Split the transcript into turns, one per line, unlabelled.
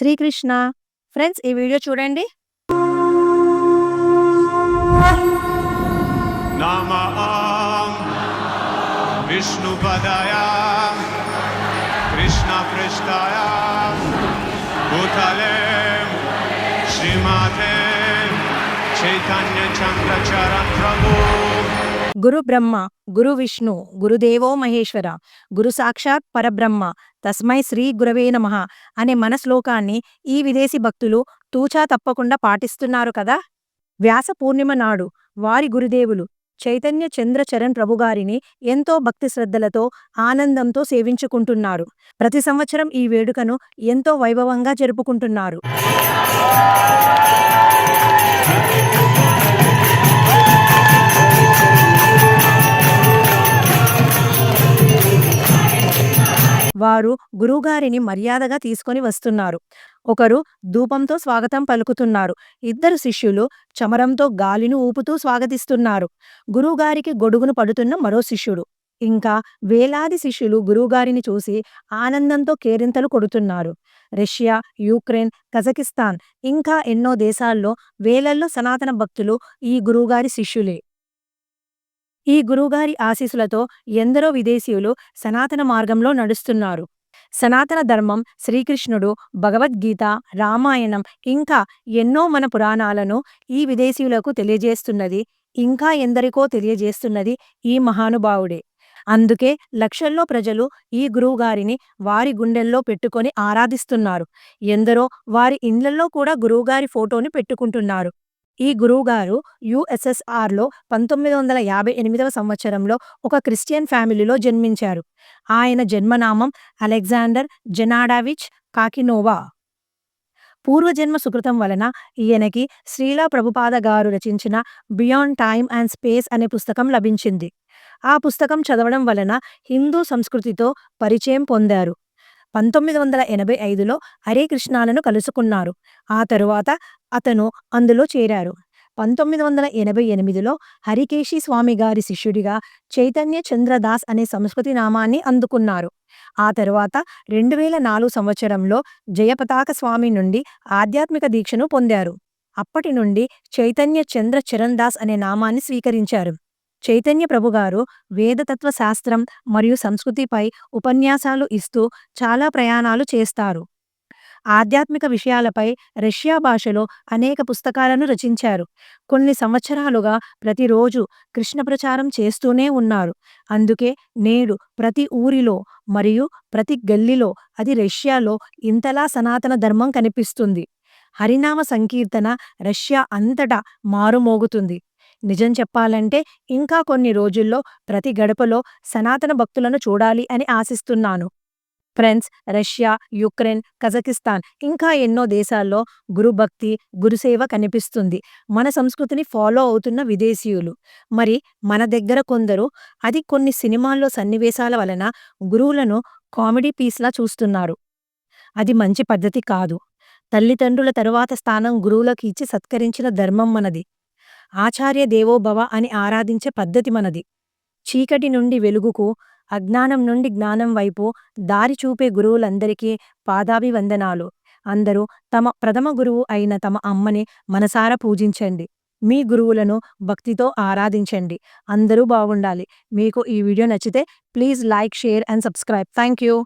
Srikrishna friends ఈ video చూడండి
విష్ణు పదయా కృష్ణ పృష్టాయా భూతలే శ్రీమాతే చైతన్య చంద్రచరణ ప్రభు
గురు బ్రహ్మ గురు విష్ణు గురుదేవో మహేశ్వర గురు సాక్షాత్ పరబ్రహ్మ తస్మై శ్రీ గురవే నమ అనే మన శ్లోకాన్ని ఈ విదేశీ భక్తులు తూచా తప్పకుండా పాటిస్తున్నారు కదా వ్యాస పూర్ణిమ నాడు వారి గురుదేవులు చైతన్య చంద్రచరణ్ ప్రభుగారిని ఎంతో భక్తి శ్రద్ధలతో ఆనందంతో సేవించుకుంటున్నారు ప్రతి సంవత్సరం ఈ వేడుకను ఎంతో వైభవంగా జరుపుకుంటున్నారు వారు గురువుగారిని మర్యాదగా తీసుకొని వస్తున్నారు ఒకరు ధూపంతో స్వాగతం పలుకుతున్నారు ఇద్దరు శిష్యులు చమరంతో గాలిని ఊపుతూ స్వాగతిస్తున్నారు గురువుగారికి గొడుగును పడుతున్న మరో శిష్యుడు ఇంకా వేలాది శిష్యులు గురువుగారిని చూసి ఆనందంతో కేరింతలు కొడుతున్నారు రష్యా యూక్రెయిన్ కజకిస్తాన్ ఇంకా ఎన్నో దేశాల్లో వేలల్లో సనాతన భక్తులు ఈ గురువుగారి శిష్యులే ఈ గురువుగారి ఆశీస్సులతో ఎందరో విదేశీయులు సనాతన మార్గంలో నడుస్తున్నారు సనాతన ధర్మం శ్రీకృష్ణుడు భగవద్గీత రామాయణం ఇంకా ఎన్నో మన పురాణాలను ఈ విదేశీయులకు తెలియజేస్తున్నది ఇంకా ఎందరికో తెలియజేస్తున్నది ఈ మహానుభావుడే అందుకే లక్షల్లో ప్రజలు ఈ గురువుగారిని వారి గుండెల్లో పెట్టుకొని ఆరాధిస్తున్నారు ఎందరో వారి ఇండ్లల్లో కూడా గురువుగారి ఫోటోని పెట్టుకుంటున్నారు ఈ గురువుగారు యుఎస్ఎస్ఆర్లో పంతొమ్మిది వందల యాభై ఎనిమిదవ సంవత్సరంలో ఒక క్రిస్టియన్ ఫ్యామిలీలో జన్మించారు ఆయన జన్మనామం అలెగ్జాండర్ జెనాడావిచ్ కాకినోవా పూర్వజన్మ సుకృతం వలన ఈయనకి శ్రీలా ప్రభుపాద గారు రచించిన బియాండ్ టైమ్ అండ్ స్పేస్ అనే పుస్తకం లభించింది ఆ పుస్తకం చదవడం వలన హిందూ సంస్కృతితో పరిచయం పొందారు పంతొమ్మిది వందల ఎనభై ఐదులో హరే కృష్ణాలను కలుసుకున్నారు ఆ తరువాత అతను అందులో చేరారు పంతొమ్మిది వందల ఎనభై ఎనిమిదిలో హరికేశి స్వామి గారి శిష్యుడిగా చైతన్య చంద్రదాస్ అనే సంస్కృతి నామాన్ని అందుకున్నారు ఆ తరువాత రెండు వేల నాలుగు సంవత్సరంలో జయపతాక స్వామి నుండి ఆధ్యాత్మిక దీక్షను పొందారు అప్పటి నుండి చైతన్య చంద్ర చరణ్ దాస్ అనే నామాన్ని స్వీకరించారు చైతన్య ప్రభుగారు వేదతత్వ శాస్త్రం మరియు సంస్కృతిపై ఉపన్యాసాలు ఇస్తూ చాలా ప్రయాణాలు చేస్తారు ఆధ్యాత్మిక విషయాలపై రష్యా భాషలో అనేక పుస్తకాలను రచించారు కొన్ని సంవత్సరాలుగా ప్రతిరోజు కృష్ణ ప్రచారం చేస్తూనే ఉన్నారు అందుకే నేడు ప్రతి ఊరిలో మరియు ప్రతి గల్లీలో అది రష్యాలో ఇంతలా సనాతన ధర్మం కనిపిస్తుంది హరినామ సంకీర్తన రష్యా అంతటా మారుమోగుతుంది నిజం చెప్పాలంటే ఇంకా కొన్ని రోజుల్లో ప్రతి గడపలో సనాతన భక్తులను చూడాలి అని ఆశిస్తున్నాను ఫ్రెండ్స్ రష్యా యుక్రెయిన్ కజకిస్తాన్ ఇంకా ఎన్నో దేశాల్లో గురుభక్తి గురుసేవ కనిపిస్తుంది మన సంస్కృతిని ఫాలో అవుతున్న విదేశీయులు మరి మన దగ్గర కొందరు అది కొన్ని సినిమాల్లో సన్నివేశాల వలన గురువులను కామెడీ పీస్లా చూస్తున్నారు అది మంచి పద్ధతి కాదు తల్లిదండ్రుల తరువాత స్థానం గురువులకు ఇచ్చి సత్కరించిన ధర్మం మనది ఆచార్య దేవోభవ అని ఆరాధించే పద్ధతి మనది చీకటి నుండి వెలుగుకు అజ్ఞానం నుండి జ్ఞానం వైపు దారి చూపే గురువులందరికీ పాదాభివందనాలు అందరూ తమ ప్రథమ గురువు అయిన తమ అమ్మని మనసారా పూజించండి మీ గురువులను భక్తితో ఆరాధించండి అందరూ బాగుండాలి మీకు ఈ వీడియో నచ్చితే please like share and subscribe thank you